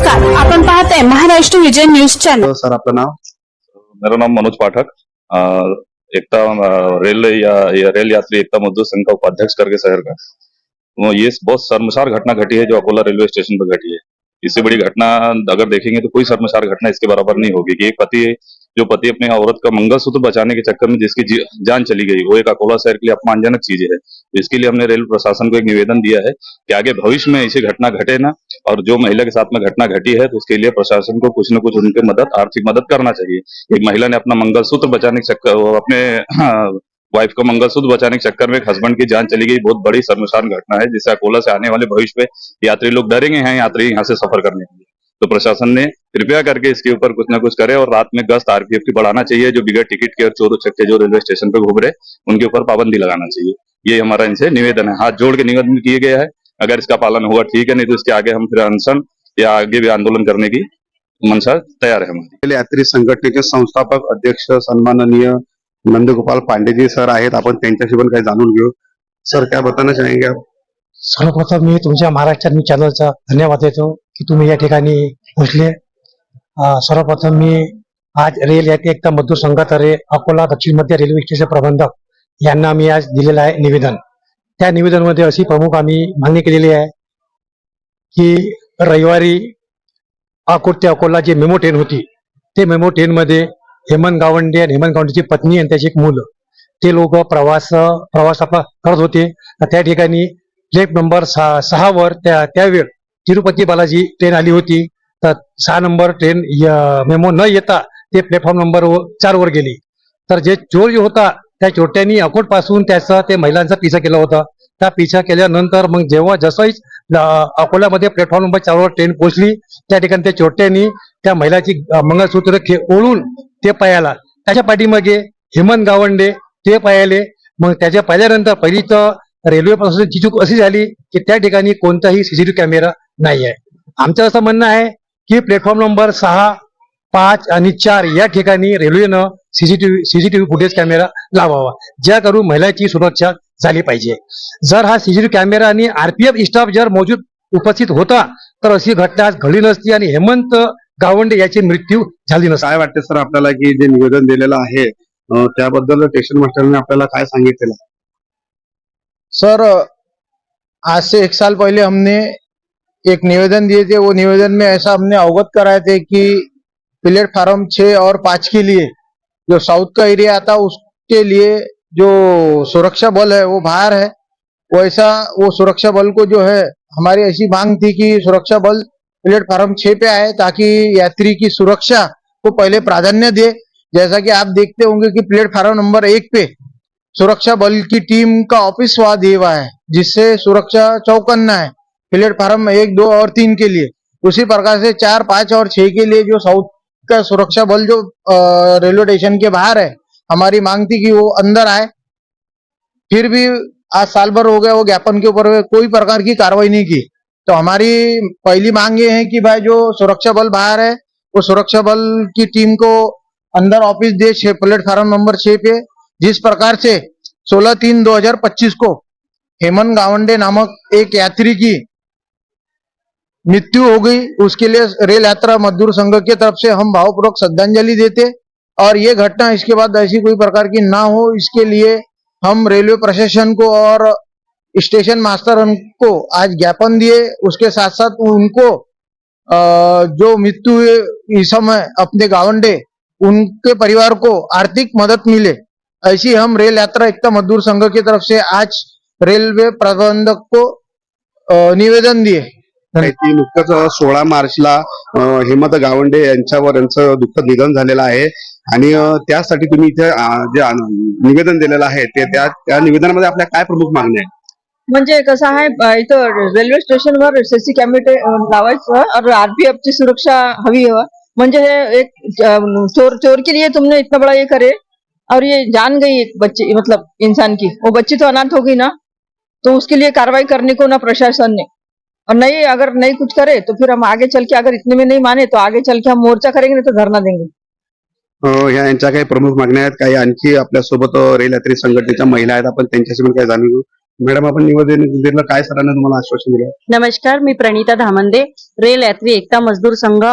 नमस्कार आपण पाहताय महाराष्ट्र विजय न्यूज़ चॅनल तो सर आपलं नाव? मेरा नाम मनोज पाठक. अ, एकता अ, रेल या, या रेल यात्री एकता मजदूर संघ का उपाध्यक्ष करके शहर का? वो ये बहुत शर्मसार घटना घटी है जो अकोला रेलवे स्टेशन पर घटी है। इससे बड़ी घटना अगर देखेंगे तो कोई शर्मसार घटना इसके बराबर नहीं होगी कि एक पति जो पति अपने औरत का मंगलसूत्र बचाने के चक्कर में जिसकी जी- जान चली गई वो एक अकोला शहर के लिए अपमानजनक चीज़ है। इसके लिए हमने रेल प्रशासन को एक निवेदन दिया है कि आगे भविष्य में ऐसी घटना घटे ना और जो महिला के साथ में घटना घटी है तो उसके लिए प्रशासन को कुछ न कुछ उनके मदद, आर्थिक मदद करना चाहिए। एक महिला ने अपना मंगलसूत्र बचाने के चक्कर अपने वाइफ का मंगलसूत्र बचाने के चक्कर में एक हस्बैंड की जान चली गई। बहुत बड़ी शर्मसार घटना है, जिससे अकोला से आने वाले भविष्य में यात्री लोग डरेंगे हैं यात्री यहाँ से सफ़र करने के लिए। तो प्रशासन ने कृपया करके इसके ऊपर कुछ ना कुछ करे और रात में गश्त आरपीएफ की बढ़ाना चाहिए, जो बिगड़ टिकट के और चोर चक्के जो रेलवे स्टेशन पे घूम रहे, उनके ऊपर पाबंदी लगाना चाहिए। ये हमारा इनसे निवेदन है। हाथ जोड़ के निवेदन किए गया है। अगर इसका पालन होगा ठीक है नहीं तो इसके आगे हम फिर अनशन या आगे भी आंदोलन करने की मंशा तैयार है हमारी। यात्री संघटनेचे संस्थापक अध्यक्ष सन्माननीय नंदगोपाल पांडेजी सर आहेत आपण त्यांच्याशी पण काही जाणून घेऊ. सर काय बताना चाहेंगे आप? सर्वप्रथम मी तुमच्या महाराष्ट्र न्यूज चॅनलचा धन्यवाद देतो की तुम्ही या ठिकाणी पोहोचले. सर्वप्रथम मी आज रेल यात्री एकता मजदूर संघातर्फे अकोला दक्षिण मध्य रेल्वे स्टेशन प्रबंधक यांना मी आज दिलेलं आहे निवेदन. त्या निवेदनमध्ये अशी प्रमुख आम्ही मागणी केलेली आहे की रविवारी अकोट ते अकोला जी मेमो ट्रेन होती ते मेमो ट्रेनमध्ये हेमंत गावंडे आणि हेमंत गावंडेची पत्नी आणि त्याची एक मुलं ते लोक प्रवास प्रवास आपला करत होते. तर त्या ठिकाणी प्लेट नंबर सहा सहावर त्या त्यावेळ तिरुपती बालाजी ट्रेन आली होती. तर सहा नंबर ट्रेन मेमो न येता ते प्लॅटफॉर्म नंबर चारवर गेली. तर जे चोर जो होता त्या चोट्यांनी अकोटपासून त्याचा ते महिलांचा पिछा केला होता. त्या पिछा केल्यानंतर मग जेव्हा जसंही अकोल्यामध्ये प्लॅटफॉर्म नंबर चारवर ट्रेन पोहोचली त्या ठिकाणी त्या चोट्यांनी त्या महिलाची मंगळसूत्र खे ओढून ते पायाला त्याच्या पाठीमागे हेमंत गावंडे ते पायाले. मग त्याच्या पाहिल्यानंतर पहिली तर रेल्वे प्रशासनाची चूक अशी झाली की त्या ठिकाणी कोणताही सीसीटीव्ही कॅमेरा नाही आहे आमचं असं म्हणणं आहे की प्लॅटफॉर्म नंबर सहा पाच आणि चार या ठिकाणी रेल्वेनं सीसीटीव्ही सीसीटीव्ही फुटेज कॅमेरा लावावा. ज्या करून महिलाची सुरक्षा झाली पाहिजे. जर हा सीसीटीव्ही कॅमेरा आणि आरपीएफ स्टाफ जर मौजूद उपस्थित होता तर अशी घटना आज घडली नसती आणि हेमंत गावंडे याची मृत्यू झाली नसती. काय वाटते सर आपल्याला की जे निवेदन दिलेलं आहे त्याबद्दल स्टेशन मास्टरने आपल्याला काय सांगितलेलं आहे? सर आज से एक साल पहले हमने एक निवेदन दिए थे. वो निवेदन में ऐसा हमने अवगत कराए थे कि प्लेटफार्म छह और पाँच के लिए। जो साउथ का एरिया आता, उसके लिए जो सुरक्षा बल है, वो बाहर है। वैसा वो सुरक्षा बल को जो है, हमारी ऐसी मांग थी कि सुरक्षा बल प्लेटफार्म छह पे आए, ताकि यात्री की सुरक्षा को पहले प्राधान्य दे। जैसा कि आप देखते होंगे कि प्लेटफार्म नंबर एक पे सुरक्षा बल की टीम का ऑफ़िस वहाँ दिया हुआ है, जिससे सुरक्षा चौकन्ना है, प्लेटफार्म एक, दो और तीन के लिए। उसी प्रकार से चार, पाँच और छह के लिए जो साउथ का सुरक्षा बल जो रेलवे स्टेशन के बाहर है, हमारी मांग थी कि वो अंदर आए। फिर भी आज साल भर हो गया, वो ज्ञापन के ऊपर कोई प्रकार की कार्रवाई नहीं की। तो हमारी पहली मांग ये है कि भाई जो सुरक्षा बल बाहर है, वो सुरक्षा बल की टीम को अंदर ऑफ़िस दे, छह प्लेटफार्म नंबर छह पे, जिस प्रकार से 16 तीन 2025 को हेमंत गावंडे नामक एक यात्री की मृत्यु हो गई। उसके लिए रेल यात्रा मजदूर संघ के तरफ़ से हम भावपूर्वक श्रद्धांजलि देते और ये घटना इसके बाद ऐसी कोई प्रकार की ना हो, इसके लिए हम रेलवे प्रशासन को और स्टेशन मास्टर को आज ज्ञापन दिए। उसके साथ साथ उनको जो मृत्यु इस समय अपने गावंडे, उनके परिवार को आर्थिक मदद मिले। ऐसी हम रेल यात्रा एकता मजदूर संघ की तरफ़ से आज रेलवे प्रबंधक को निवेदन दिए। की नुकतंच सोळा मार्चला हेमंत गावंडे यांच्यावर यांचं दुःखद निधन झालेलं आहे. आणि त्यासाठी तुम्ही इथे जे निवेदन दिलेलं आहे ते त्या त्या निवेदनामध्ये आपल्या काय प्रमुख मागण्या आहेत? म्हणजे कसं आहे इथं रेल्वे स्टेशनवर सीसी कॅमेरे लावायचं और आरपीएफ ची सुरक्षा हवी है. म्हणजे हे एक चोर चोर के लिए तुमने इतना बड़ा ये करे? और ये जान गई एक बच्ची मतलब इंसान की. वो बच्ची तो अनाथ हो गई ना? तो उसके लिए कार्रवाई करने को ना प्रशासन ने. और नहीं अगर नहीं कुछ करे तो फिर हम आगे चल के अगर इतने में नहीं माने तो आगे चल के हम मोर्चा करेंगे नहीं तो धरना देंगे। अं, ह्या यांच्या काही प्रमुख मागण्या आहेत काही आणखी आपल्यासोबत अं, रेल यात्री संघटनेच्या महिला आहेत आपण त्यांच्याशी पण काही जाणून घेऊ. मॅडम आपण निवेदन दिलं काय सरांना तुम्हाला आश्वासन दिलं? नमस्कार मी प्रणिता धामंदे रेल यात्री एकता मजदूर संघ.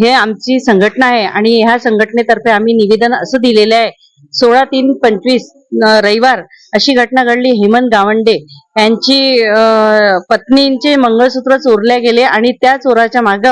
हे आमची संघटना आहे आणि ह्या संघटनेतर्फे आम्ही निवेदन असं दिलेलं आहे सोळा तीन पंचवीस रविवार अशी घटना घडली. हेमंत गावंडे यांची पत्नींचे मंगळसूत्र चोरले गेले आणि त्या चोराच्या माग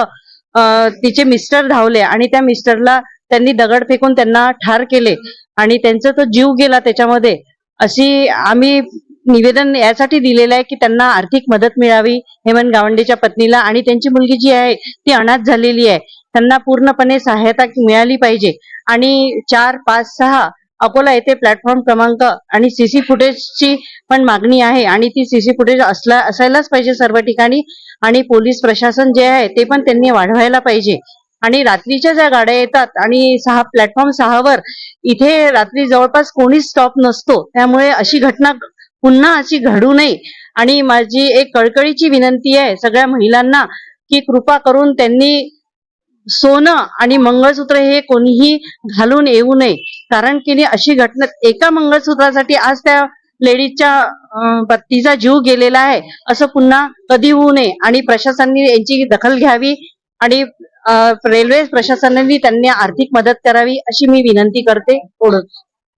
तिचे मिस्टर धावले आणि त्या मिस्टरला त्यांनी दगड फेकून त्यांना ठार केले आणि त्यांचा तो जीव गेला त्याच्यामध्ये. अशी आम्ही निवेदन यासाठी दिलेलं आहे की त्यांना आर्थिक मदत मिळावी हेमंत गावंडेच्या पत्नीला आणि त्यांची मुलगी जी आहे ती अनाथ झालेली आहे. त्यांना पूर्णपणे सहायता मिळाली पाहिजे आणि चार पाच सहा अकोला येथे प्लॅटफॉर्म क्रमांक आणि सीसी फुटेजची पण मागणी आहे. आणि ती सीसी फुटेज असला असायलाच पाहिजे सर्व ठिकाणी. आणि पोलीस प्रशासन जे आहे ते पण त्यांनी वाढवायला पाहिजे. आणि रात्रीच्या ज्या गाड्या येतात आणि सहा प्लॅटफॉर्म सहावर इथे रात्री जवळपास कोणीच स्टॉप नसतो. त्यामुळे अशी घटना पुन्हा अशी घडू नये. आणि माझी एक कळकळीची विनंती आहे सगळ्या महिलांना की कृपा करून त्यांनी सोनं आणि मंगळसूत्र हे कोणीही घालून येऊ नये. कारण की अशी घटना एका मंगळसूत्रासाठी आज त्या लेडीजच्या पत्तीचा जीव गेलेला आहे. असं पुन्हा कधी होऊ नये. आणि प्रशासनाने यांची दखल घ्यावी आणि रेल्वे प्रशासनाने त्यांनी आर्थिक मदत करावी अशी मी विनंती करते. ओळख